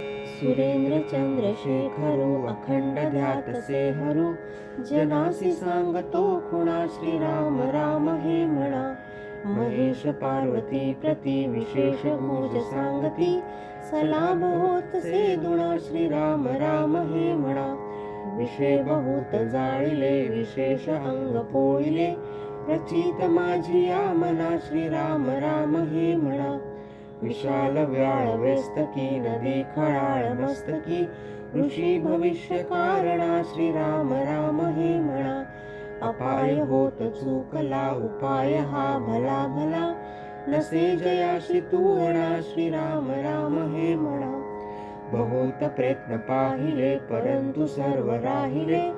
सुरेंद्र चंद्रशेखरो अखंड ध्यातसे हरो जनासी सांगतो खुणा श्रीराम राम हे म्हणा। महेश पार्वती प्रति विशेष पूज सांगती सलाम होत से दुणा श्रीराम राम हे म्हणा। विषय बहुत जाळिले विशेष अंग पोळिले प्रचित माझी या मना श्रीराम राम हे विशाल व्याळ व्यस्तकी नदी खळाळ मस्तकी. ऋषी भविष्य कारणा श्रीराम राम हे म्हणा. अपाय होत चुकला उपाय हा भला भला. नसे जयाशी तू म्हणा श्रीराम राम हे म्हणा. बहुत प्रयत्न पाहिले परंतु सर्व राहिले.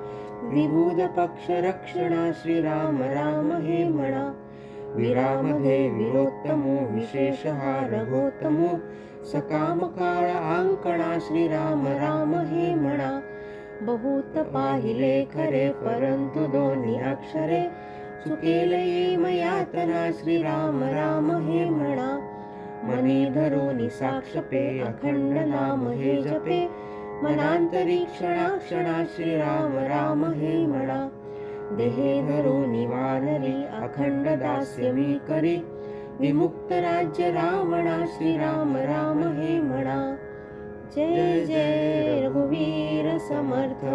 विबुध पक्ष रक्षणा श्रीराम राम हे म्हणा. विराम दे विशेषः विशेष रघोत्तमो सकाम काळ श्रीराम राम हे म्हणा. बहुत पाहिले खरे परंतु दोन्ही अक्षरे चुकेले मयातना श्रीराम राम हे म्हणा. मनी धरुनी साक्षपे अखंड नाम हे जपे. मनांतरी क्षणा क्षणा श्रीराम राम हे म्हणा. देहे धरुनी वानरी अखंड दास्य मी करी. विमुक्त राज्य रावणा श्रीराम राम हे म्हणा. जय जय रघुवीर समर्थ.